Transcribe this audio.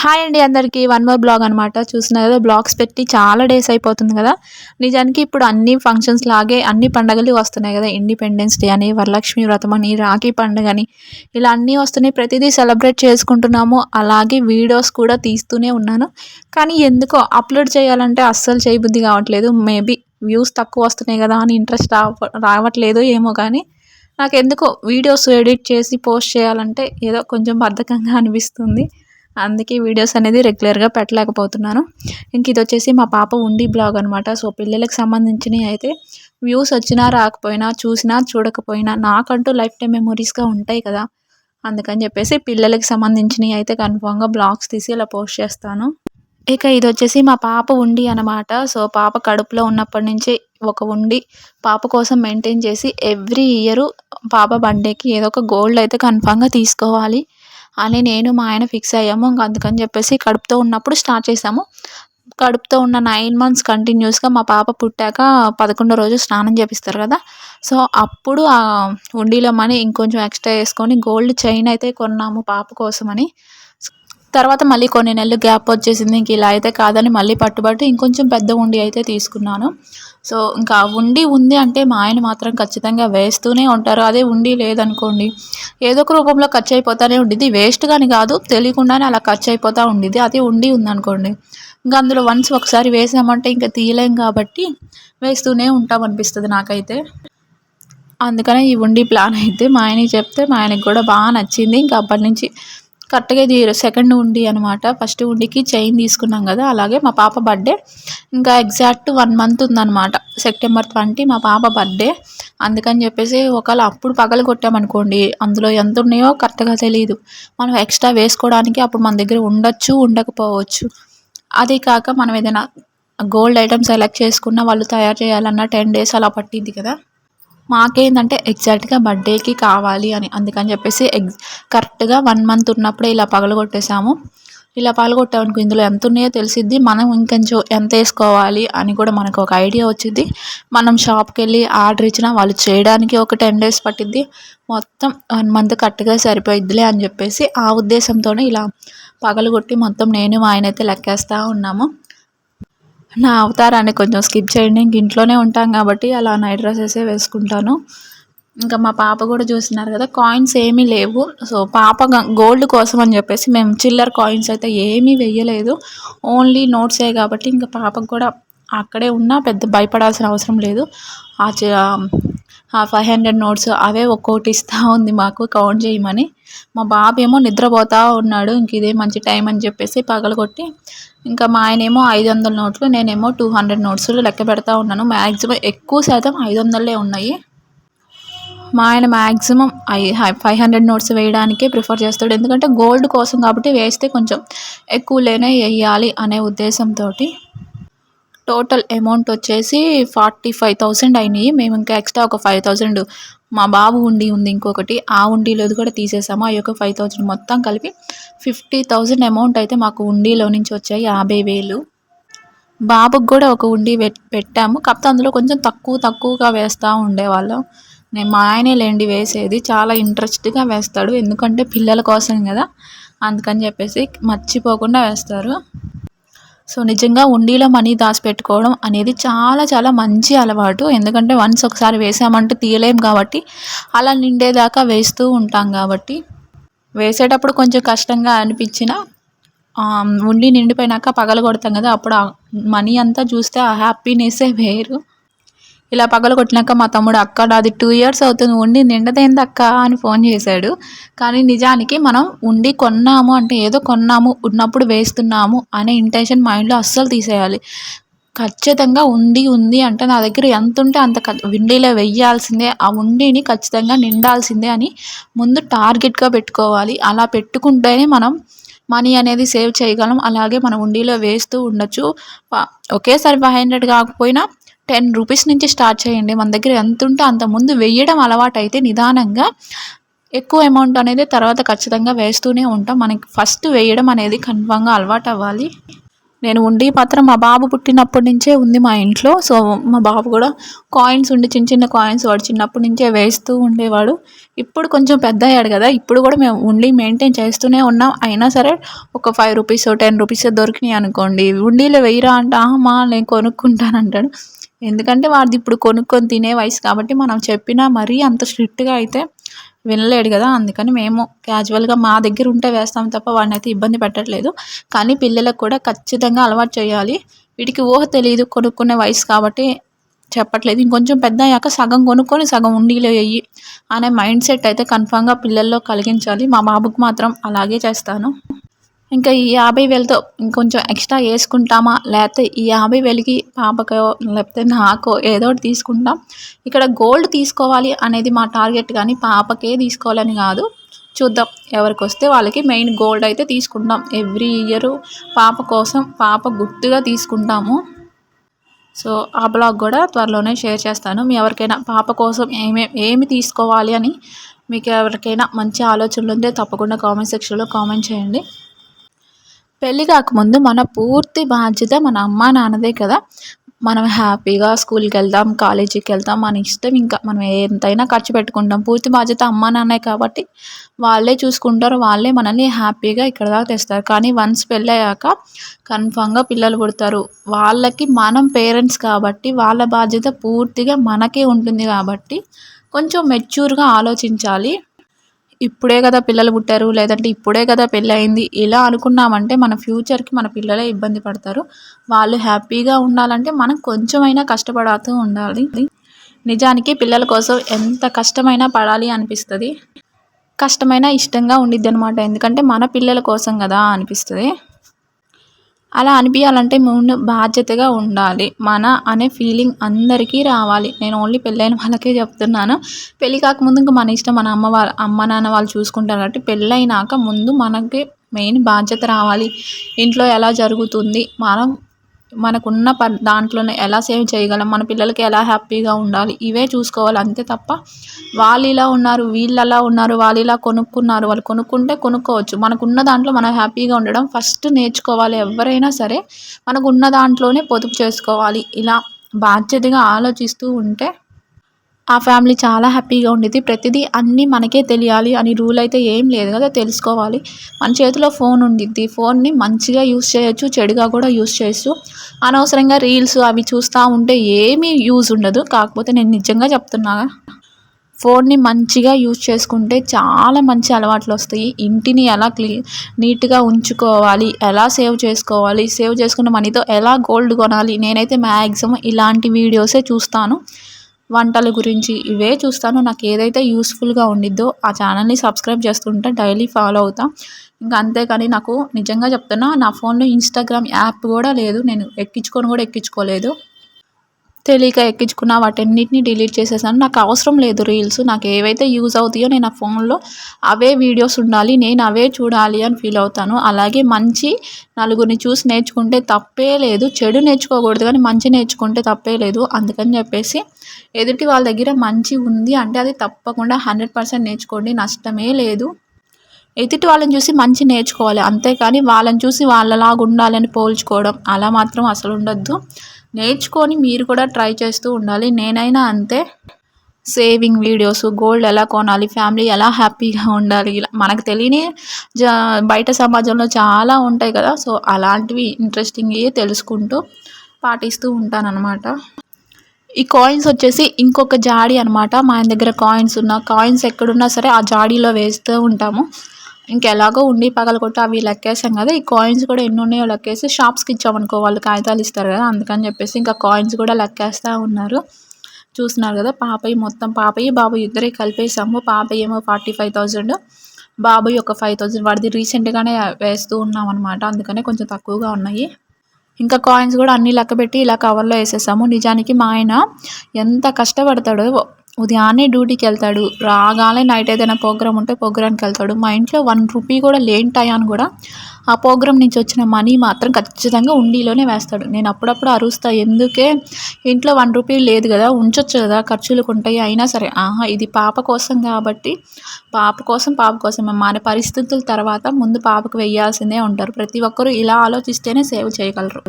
Hi అండి అందరికీ one more blog అనమాట చూసిన కదా బ్లాగ్స్ పెట్టి చాలా డేస్ అయిపోతుంది కదా. నిజానికి ఇప్పుడు అన్ని ఫంక్షన్స్ లాగే అన్ని పండగలు వస్తున్నాయి కదా. ఇండిపెండెన్స్ డే అని వరలక్ష్మి వ్రతం అని రాఖీ పండుగ అని. ఇలా అన్నీ వస్తున్నాయి. ప్రతిదీ సెలబ్రేట్ చేసుకుంటున్నాము. అలాగే వీడియోస్ కూడా తీస్తూనే ఉన్నాను. కానీ ఎందుకో అప్లోడ్ చేయాలంటే అస్సలు చేయబుద్ధి కావట్లేదు. మేబీ వ్యూస్ తక్కువ వస్తున్నాయి కదా అని ఇంట్రెస్ట్ రావ రావట్లేదు ఏమో కానీ నాకు ఎందుకో వీడియోస్ ఎడిట్ చేసి పోస్ట్ చేయాలంటే ఏదో కొంచెం బద్ధకంగా అనిపిస్తుంది. అందుకే వీడియోస్ అనేది రెగ్యులర్గా పెట్టలేకపోతున్నాను. ఇంక ఇది వచ్చేసి మా పాప ఉండి బ్లాగ్ అనమాట సో పిల్లలకు సంబంధించినవి అయితే వ్యూస్ వచ్చినా రాకపోయినా చూసినా చూడకపోయినా నాకంటూ లైఫ్ టైం మెమొరీస్గా ఉంటాయి కదా. అందుకని చెప్పేసి పిల్లలకి సంబంధించినవి అయితే కన్ఫామ్గా బ్లాగ్స్ తీసి ఇలా పోస్ట్ చేస్తాను. ఇక ఇది వచ్చేసి మా పాప ఉండి అనమాట సో పాప కడుపులో ఉన్నప్పటి నుంచి ఒక ఉండి పాప కోసం మెయింటైన్ చేసి ఎవ్రీ ఇయర్ పాప బర్త్డేకి ఏదో ఒక గోల్డ్ అయితే కన్ఫామ్గా తీసుకోవాలి. అని నేను మా ఆయన ఫిక్స్ అయ్యాము. ఇంకా అందుకని చెప్పేసి కడుపుతో ఉన్నప్పుడు స్టార్ట్ చేసాము కడుపుతో ఉన్న నైన్ మంత్స్ కంటిన్యూస్గా మా పాప పుట్టాక పదకొండో రోజు స్నానం చేపిస్తారు కదా. సో అప్పుడు ఆ ఉండిలో మనీ ఇంకొంచెం ఎక్స్ట్రా వేసుకొని గోల్డ్ చైన్ అయితే కొన్నాము పాప కోసమని. తర్వాత మళ్ళీ కొన్ని నెలలు గ్యాప్ వచ్చేసింది. ఇంక ఇలా అయితే కాదని మళ్ళీ పట్టుబట్టి ఇంకొంచెం పెద్ద ఉండి అయితే తీసుకున్నాను. సో ఇంకా ఉండి ఉంది అంటే మా ఆయన మాత్రం ఖచ్చితంగా వేస్తూనే ఉంటారు. అదే ఉండి లేదనుకోండి ఏదో ఒక రూపంలో ఖర్చు అయిపోతూనే ఉండేది వేస్ట్ కానీ కాదు తెలియకుండానే అలా ఖర్చు అయిపోతూ ఉండేది అదే ఉండి ఉందనుకోండి ఇంకా అందులో వన్స్ ఒకసారి వేసామంటే ఇంకా తీయలేం కాబట్టి వేస్తూనే ఉంటాం అనిపిస్తుంది నాకైతే. అందుకనే ఈ ఉండి ప్లాన్ అయితే మా ఆయనకి చెప్తే మా ఆయనకి కూడా బాగా నచ్చింది. ఇంకా అప్పటి నుంచి కరెక్ట్గా ఇది సెకండ్ ఉండి అనమాట ఫస్ట్ ఉండికి చైన్ తీసుకున్నాం కదా అలాగే మా పాప బర్త్డే. ఇంకా ఎగ్జాక్ట్ వన్ మంత్ ఉందన్నమాట. సెప్టెంబర్ ట్వంటీ మా పాప బర్త్డే. అందుకని చెప్పేసి ఒకవేళ అప్పుడు పగలు కొట్టామనుకోండి అందులో ఎంత ఉన్నాయో కరెక్ట్గా తెలియదు మనం ఎక్స్ట్రా వేసుకోవడానికి అప్పుడు మన దగ్గర ఉండొచ్చు ఉండకపోవచ్చు. అదే కాక మనం ఏదైనా గోల్డ్ ఐటమ్ సెలెక్ట్ చేసుకున్న వాళ్ళు తయారు చేయాలన్న టెన్ డేస్ అలా పట్టింది కదా. మాకేంటంటే ఎగ్జాక్ట్గా బర్త్డేకి కావాలి అని అందుకని చెప్పేసి ఎగ్ కరెక్ట్గా వన్ మంత్ ఉన్నప్పుడే ఇలా పగలగొట్టేసాము ఇలా పాల్గొట్టామనుకో ఇందులో ఎంత ఉన్నాయో తెలిసిద్ది. మనం ఇంకొంచెం ఎంత వేసుకోవాలి అని కూడా మనకు ఒక ఐడియా వచ్చింది మనం షాప్కి వెళ్ళి ఆర్డర్ ఇచ్చినా వాళ్ళు చేయడానికి ఒక టెన్ డేస్ పట్టిద్ది. మొత్తం వన్ మంత్ కరెక్ట్గా సరిపోయిద్దిలే అని చెప్పేసి ఆ ఉద్దేశంతోనే ఇలా పగలగొట్టి మొత్తం నేను ఆయన అయితే లెక్కేస్తూ ఉన్నాము. నా అవతారాన్ని కొంచెం స్కిప్ చేయండి. ఇంక ఇంట్లోనే ఉంటాం కాబట్టి అలా నైట్ డ్రెస్సెసే వేసుకుంటాను. ఇంకా మా పాప కూడా చూస్తున్నారు కదా కాయిన్స్ ఏమీ లేవు. సో పాప గోల్డ్ కోసం అని చెప్పేసి మేము చిల్లర కాయిన్స్ అయితే ఏమీ వెయ్యలేదు ఓన్లీ నోట్సే కాబట్టి ఇంకా పాపకు కూడా అక్కడే ఉన్నా పెద్ద భయపడాల్సిన అవసరం లేదు. ఆ ఫైవ్ హండ్రెడ్ నోట్స్ అవే ఒక్కొక్కటి ఇస్తూ ఉంది మాకు కౌంట్ చేయమని. మా బాబు ఏమో నిద్రపోతూ ఉన్నాడు ఇంక ఇదే మంచి టైం అని చెప్పేసి పగలగొట్టి ఇంకా మా ఆయన ఏమో ఐదు వందల నోట్లు నేనేమో టూ హండ్రెడ్ నోట్స్లు లెక్క పెడతా ఉన్నాను. మ్యాక్సిమం ఎక్కువ శాతం ఐదు వందలే ఉన్నాయి. మా ఆయన maximum I five hundred notes వేయడానికే prefer చేస్తాడు. ఎందుకంటే గోల్డ్ కోసం కాబట్టి వేస్తే కొంచెం ఎక్కువలేనే వేయాలి అనే ఉద్దేశంతో టోటల్ అమౌంట్ వచ్చేసి ఫార్టీ ఫైవ్ థౌసండ్ అయినాయి. మేము ఇంకా ఎక్స్ట్రా ఒక ఫైవ్ థౌసండ్ మా బాబు ఉండి ఉంది ఇంకొకటి. ఆ ఉండిలోది కూడా తీసేసాము. ఆ యొక్క ఫైవ్ థౌసండ్ మొత్తం కలిపి ఫిఫ్టీ థౌజండ్ అమౌంట్ అయితే మాకు ఉండీలో నుంచి వచ్చాయి యాభై వేలు. బాబుకి కూడా ఒక ఉండి పెట్టాము. కాకపోతే అందులో కొంచెం తక్కువ తక్కువగా వేస్తూ ఉండేవాళ్ళం. నేను మా ఆయనే లేండి వేసేది. చాలా ఇంట్రెస్ట్గా వేస్తాడు. ఎందుకంటే పిల్లల కోసం కదా. అందుకని చెప్పేసి మర్చిపోకుండా వేస్తారు. సో నిజంగా ఉండిలో మనీ దాచిపెట్టుకోవడం అనేది చాలా చాలా మంచి అలవాటు. ఎందుకంటే వన్స్ ఒకసారి వేసామంటే తీయలేం కాబట్టి అలా నిండేదాకా వేస్తూ ఉంటాం కాబట్టి. వేసేటప్పుడు కొంచెం కష్టంగా అనిపించిన ఉండి నిండిపోయినాక పగలు కొడతాం కదా అప్పుడు మనీ అంతా చూస్తే ఆ హ్యాపీనెస్సే వేరు. ఇలా పగల కొట్టినాక మా తమ్ముడు అక్క అది టూ ఇయర్స్ అవుతుంది ఉండి నిండదైంది అక్క అని ఫోన్ చేశాడు. కానీ నిజానికి మనం ఉండి కొన్నాము అంటే ఏదో కొన్నాము ఉన్నప్పుడు వేస్తున్నాము అనే ఇంటెన్షన్ మైండ్లో అస్సలు తీసేయాలి. ఖచ్చితంగా ఉండి ఉంది అంటే నా దగ్గర ఎంత ఉంటే అంత ఉండిలో వెయ్యాల్సిందే ఆ ఉండిని ఖచ్చితంగా నిండాల్సిందే అని ముందు టార్గెట్గా పెట్టుకోవాలి. అలా పెట్టుకుంటేనే మనం మనీ అనేది సేవ్ చేయగలం. అలాగే మనం ఉండిలో వేస్తూ ఉండొచ్చు. ఒకేసారి ఫైవ్ హండ్రెడ్ కాకపోయినా టెన్ రూపీస్ నుంచి స్టార్ట్ చేయండి. మన దగ్గర ఎంత ఉంటే అంత ముందు వెయ్యడం అలవాటు అయితే నిదానంగా ఎక్కువ అమౌంట్ అనేది తర్వాత ఖచ్చితంగా వేస్తూనే ఉంటాం. మనకి ఫస్ట్ వేయడం అనేది కన్ఫామ్గా అలవాటు అవ్వాలి నేను ఉండి పాత్ర మా బాబు పుట్టినప్పటి నుంచే ఉంది మా ఇంట్లో. సో మా బాబు కూడా కాయిన్స్ ఉండి చిన్న చిన్న కాయిన్స్ వాడు చిన్నప్పటి నుంచే వేస్తూ ఉండేవాడు. ఇప్పుడు కొంచెం పెద్ద అయ్యాడు కదా. ఇప్పుడు కూడా మేము ఉండి మెయింటైన్ చేస్తూనే ఉన్నాం. అయినా సరే ఒక ఫైవ్ రూపీస్ టెన్ రూపీస్ దొరికినాయి అనుకోండి. ఉండీలో వెయ్యిరా అంటే అమ్మా నేను కొనుక్కుంటాను అంటాడు. ఎందుకంటే వాడిది ఇప్పుడు కొనుక్కొని తినే వయసు కాబట్టి మనం చెప్పినా మరీ అంత స్ట్రిక్ట్గా అయితే వినలేడు కదా. అందుకని మేము క్యాజువల్గా మా దగ్గర ఉంటే వేస్తాం తప్ప వాడిని అయితే ఇబ్బంది పెట్టట్లేదు. కానీ పిల్లలకు కూడా ఖచ్చితంగా అలవాటు చేయాలి. వీటికి ఊహ తెలియదు కొనుక్కునే వయసు కాబట్టి చెప్పట్లేదు. ఇంకొంచెం పెద్ద అయ్యాక సగం కొనుక్కొని సగం ఉండిలో వేయి అనే మైండ్ సెట్ అయితే కన్ఫామ్గా పిల్లల్లో కలిగించాలి. మా బాబుకు మాత్రం అలాగే చేస్తాను. ఇంకా ఈ యాభై వేలతో ఇంకొంచెం ఎక్స్ట్రా వేసుకుంటామా? లేకపోతే ఈ యాభై వేలకి పాపకో లేకపోతే నాకో ఏదో ఒకటి తీసుకుంటాం. ఇక్కడ గోల్డ్ తీసుకోవాలి అనేది మా టార్గెట్ కానీ పాపకే తీసుకోవాలని కాదు. చూద్దాం ఎవరికి వస్తే వాళ్ళకి మెయిన్ గోల్డ్ అయితే తీసుకుంటాం. ఎవ్రీ ఇయర్ పాప కోసం పాప గుర్తుగా తీసుకుంటాము. సో ఆ బ్లాగ్ కూడా త్వరలోనే షేర్ చేస్తాను. మీ ఎవరికైనా పాప కోసం ఏమే ఏమి తీసుకోవాలి అని మీకు ఎవరికైనా మంచి ఆలోచనలు ఉంటే తప్పకుండా కామెంట్ సెక్షన్లో కామెంట్ చేయండి. పెళ్ళి కాకముందు మన పూర్తి బాధ్యత మన అమ్మ నాన్నదే కదా. మనం హ్యాపీగా స్కూల్కి వెళ్దాం కాలేజీకి వెళ్తాం మన ఇష్టం ఇంకా మనం ఎంతైనా ఖర్చు పెట్టుకుంటాం. పూర్తి బాధ్యత అమ్మ నాన్నే కాబట్టి వాళ్ళే చూసుకుంటారు వాళ్ళే మనల్ని హ్యాపీగా ఇక్కడ దాకా తెస్తారు. కానీ వన్స్ పెళ్ళయ్యాక కన్ఫామ్గా పిల్లలు పుడతారు. వాళ్ళకి మనం పేరెంట్స్ కాబట్టి వాళ్ళ బాధ్యత పూర్తిగా మనకే ఉంటుంది కాబట్టి కొంచెం మెచ్యూర్గా ఆలోచించాలి. ఇప్పుడే కదా పిల్లలు పుట్టారు లేదంటే ఇప్పుడే కదా పెళ్ళి అయింది ఇలా అనుకున్నామంటే మన ఫ్యూచర్కి మన పిల్లలే ఇబ్బంది పడతారు. వాళ్ళు హ్యాపీగా ఉండాలంటే మనం కొంచెమైనా కష్టపడుతూ ఉండాలి. నిజానికి పిల్లల కోసం ఎంత కష్టమైనా పడాలి అనిపిస్తుంది. కష్టమైనా ఇష్టంగా ఉండిద్ది అనమాట ఎందుకంటే మన పిల్లల కోసం కదా అనిపిస్తుంది. అలా అనిపించాలంటే ముందు బాధ్యతగా ఉండాలి. మన అనే ఫీలింగ్ అందరికీ రావాలి. నేను ఓన్లీ పెళ్ళైన వాళ్ళకే చెప్తున్నాను. పెళ్ళి కాకముందు ఇంకా మన ఇష్టం మన అమ్మ వాళ్ళ అమ్మ నాన్న వాళ్ళు చూసుకుంటారు కాబట్టి పెళ్ళైనాక ముందు మనకి మెయిన్ బాధ్యత రావాలి. ఇంట్లో ఎలా జరుగుతుంది మనం మనకున్న ప దాంట్లోనే ఎలా సేవ్ చేయగలం మన పిల్లలకి ఎలా హ్యాపీగా ఉండాలి ఇవే చూసుకోవాలి అంతే తప్ప వాళ్ళు ఇలా ఉన్నారు వీళ్ళు అలా ఉన్నారు వాళ్ళు ఇలా కొనుక్కున్నారు వాళ్ళు కొనుక్కుంటే కొనుక్కోవచ్చు. మనకున్న దాంట్లో మనం హ్యాపీగా ఉండడం ఫస్ట్ నేర్చుకోవాలి ఎవరైనా సరే మనకున్న దాంట్లోనే పొదుపు చేసుకోవాలి. ఇలా బాధ్యతగా ఆలోచిస్తూ ఉంటే ఆ ఫ్యామిలీ చాలా హ్యాపీగా ఉండేది. ప్రతిదీ అన్నీ మనకే తెలియాలి అని రూల్ అయితే ఏం లేదు కదా తెలుసుకోవాలి. మన చేతిలో ఫోన్ ఉండిద్ది. ఫోన్ని మంచిగా యూస్ చేయొచ్చు చెడుగా కూడా యూస్ చేయొచ్చు. అనవసరంగా రీల్స్ అవి చూస్తూ ఉంటే ఏమీ యూజ్ ఉండదు. కాకపోతే నేను నిజంగా చెప్తున్నా ఫోన్ని మంచిగా యూజ్ చేసుకుంటే చాలా మంచి అలవాట్లు వస్తాయి. ఇంటిని ఎలా క్లీ నీట్గా ఉంచుకోవాలి ఎలా సేవ్ చేసుకోవాలి సేవ్ చేసుకున్న మనీతో ఎలా గోల్డ్ కొనాలి నేనైతే మ్యాక్సిమం ఇలాంటి వీడియోసే చూస్తాను. వంటల గురించి ఇవే చూస్తాను. నాకు ఏదైతే యూస్ఫుల్గా ఉండిద్దో ఆ ఛానల్ని సబ్స్క్రైబ్ చేస్తుంటే డైలీ ఫాలో అవుతా. ఇంకా అంతేకాని నాకు నిజంగా చెప్తున్నా నా ఫోన్లో ఇన్స్టాగ్రామ్ యాప్ కూడా లేదు. నేను ఎక్కించుకొని కూడా ఎక్కించుకోలేదు. తెలియక ఎక్కించుకున్న వాటన్నిటిని డిలీట్ చేసేసాను. నాకు అవసరం లేదు రీల్స్. నాకు ఏవైతే యూజ్ అవుతాయో నేను ఆ ఫోన్లో అవే వీడియోస్ ఉండాలి నేను అవే చూడాలి అని ఫీల్ అవుతాను. అలాగే మంచి నలుగురిని చూసి నేర్చుకుంటే తప్పే లేదు. చెడు నేర్చుకోకూడదు కానీ మంచి నేర్చుకుంటే తప్పే లేదు. అందుకని చెప్పేసి ఎదుటి వాళ్ళ దగ్గర మంచి ఉంది అంటే అది తప్పకుండా హండ్రెడ్ పర్సెంట్ నేర్చుకోండి. నష్టమే లేదు. ఎదుటి వాళ్ళని చూసి మంచి నేర్చుకోవాలి. అంతేకాని వాళ్ళని చూసి వాళ్ళలాగా ఉండాలని పోల్చుకోవడం అలా మాత్రం అసలు ఉండొద్దు. నేర్చుకొని మీరు కూడా ట్రై చేస్తూ ఉండాలి. నేనైనా అంతే. సేవింగ్ వీడియోస్ గోల్డ్ ఎలా కొనాలి ఫ్యామిలీ ఎలా హ్యాపీగా ఉండాలి ఇలా మనకు తెలియని జా బయట సమాజంలో చాలా ఉంటాయి కదా. సో అలాంటివి ఇంట్రెస్టింగ్ తెలుసుకుంటూ పాటిస్తూ ఉంటానన్నమాట. ఈ కాయిన్స్ వచ్చేసి ఇంకొక జాడీ అనమాట మా ఆయన దగ్గర కాయిన్స్ ఉన్న కాయిన్స్ ఎక్కడున్నా సరే ఆ జాడీలో వేస్తూ ఉంటాము. ఇంకెలాగో ఉండి పగలగొట్టి అవి లెక్కేసాం కదా ఈ కాయిన్స్ కూడా ఎన్ని ఉన్నాయో లెక్కేసి షాప్స్కి ఇచ్చామనుకో వాళ్ళు కాగితాలు ఇస్తారు కదా అందుకని చెప్పేసి ఇంకా కాయిన్స్ కూడా లెక్కేస్తూ ఉన్నారు. చూస్తున్నారు కదా పాపయ్య మొత్తం పాపయ్య బాబాయ్ ఇద్దరే కలిపేసాము పాపయ్య ఏమో ఫార్టీ ఫైవ్ థౌజండ్ బాబాయ్ ఒక ఫైవ్ థౌజండ్ వాడిది రీసెంట్గానే వేస్తూ ఉన్నాం అనమాట అందుకనే కొంచెం తక్కువగా ఉన్నాయి. ఇంకా కాయిన్స్ కూడా అన్నీ లెక్క పెట్టి ఇలా కవర్లో వేసేసాము. నిజానికి మా ఆయన ఎంత కష్టపడతాడో ఉదయాన్నే డ్యూటీకి వెళ్తాడు. రాగానే నైట్ ఏదైనా ప్రోగ్రామ్ ఉంటే ప్రోగ్రామ్కి వెళ్తాడు. మా ఇంట్లో వన్ రూపీ కూడా లేని టయాన్ని కూడా ఆ ప్రోగ్రామ్ నుంచి వచ్చిన మనీ మాత్రం ఖచ్చితంగా ఉండిలోనే వేస్తాడు. నేను అప్పుడప్పుడు అరుస్తా. ఎందుకే? ఇంట్లో వన్ రూపీ లేదు కదా ఉంచొచ్చు కదా ఖర్చులకు ఉంటాయి అయినా సరే. ఆహా ఇది పాప కోసం కాబట్టి పాప కోసం పాప కోసం. మన పరిస్థితుల తర్వాత ముందు పాపకు వెయ్యాల్సిందే ఉంటారు ప్రతి ఒక్కరూ ఇలా ఆలోచిస్తేనే సేవ్ చేయగలరు.